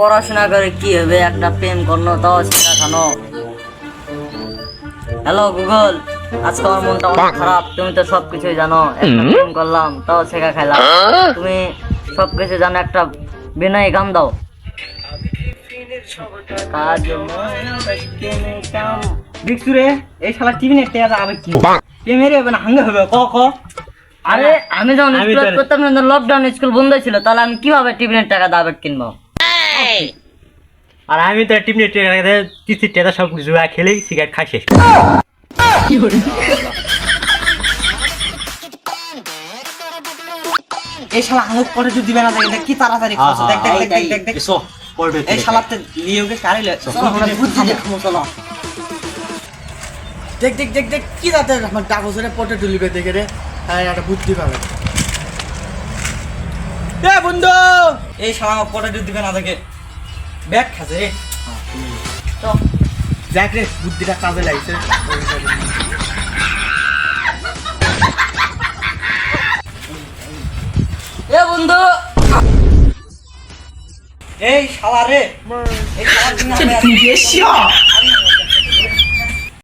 পড়াশোনা করে কি হবে? একটা প্রেম করল তাও শেখানো হ্যালো গুগল আজকে আমার মনটা অনেক খারাপ। তুমি তো সবকিছুই জানো। একটা প্রেম করলাম তাও শেখা খাইলাম। তুমি সবকিছু জানো একটা বিনয় গান দাও। কাজ রে এই শালা টিভি নেট টেয়া আমি কি? প্রেমের হবে না হাঙ্গে হবে? ক ক? আরে আমি যখন স্কুল করতাম লকডাউন স্কুল বন্ধ ছিল তাহলে আমি কীভাবে টিফিনের টাকা দাবে কিনবো? আর আমি তো টিভি নেট টেয়া কিস্তির টেয়া সব জুয়া খেলেই সিগারেট খাই শেষ। এই শালা আঙুক পরে যদি দিবে না দেখ দেখ কি তাড়াতাড়ি খাচ্ছে দেখ দেখ দেখ দেখ দেখ দেখ। এই শালাতে লিওকে কারিলে আমরা বুদ্ধি দেখাবো চলো। দেখ দেখ দেখ দেখ কি যাতে আমার কাগজের পটে তুলিবে দেখে রে। হ্যাঁ একটা বুদ্ধি পাবে। এ বন্ধু! এই শালা যদি দিবে না দেখে ব্যাগ খাচ্ছে রে। দেখ রে বুদ্ধিটা কাজে লাগছে এ বন্ধু। এই শালা রে। এই শালা